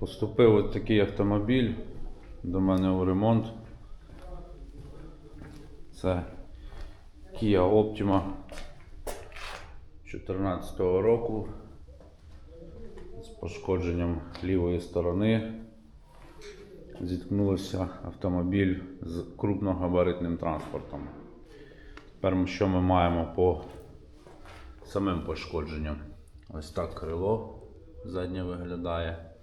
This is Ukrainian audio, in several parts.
Поступив от такий автомобіль до мене у ремонт. Це Kia Optima 2014 року з пошкодженням лівої сторони. Зіткнувся автомобіль з крупногабаритним транспортом. Тепер що ми маємо по самим пошкодженням? Ось так крило заднє виглядає.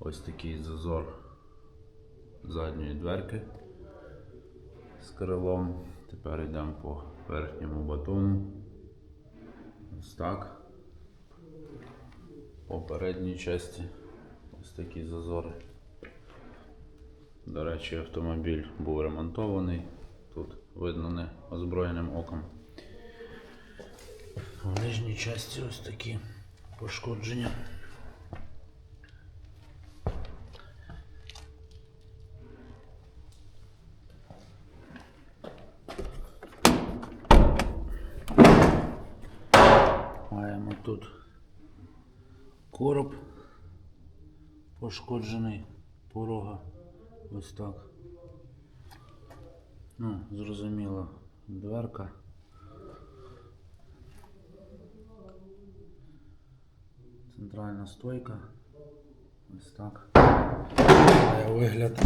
Ось такий зазор задньої дверки з крилом. Тепер йдемо по верхньому батону. Ось так. По передній часті ось такі зазори. До речі, автомобіль був ремонтований. Тут видно не озброєним оком. В нижній часті ось такі пошкодження. Маємо тут короб пошкоджений порога. Ось так. Ну, зрозуміло, дверка. Центральна стойка. Ось так. Має вигляд.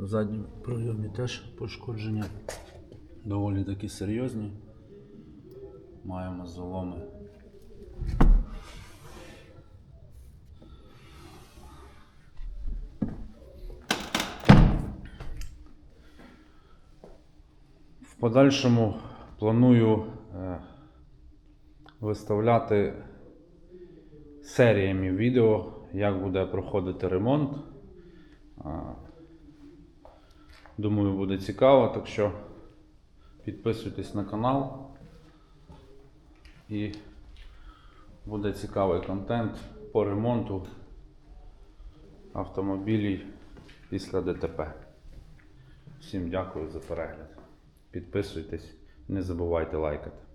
В задньому прийомі теж пошкодження доволі таки серйозні. Маємо заломи. В подальшому планую е, виставляти серіями відео, як буде проходити ремонт. Думаю, буде цікаво, так що підписуйтесь на канал і буде цікавий контент по ремонту автомобілів після ДТП. Всім дякую за перегляд. Підписуйтесь, не забувайте лайкати.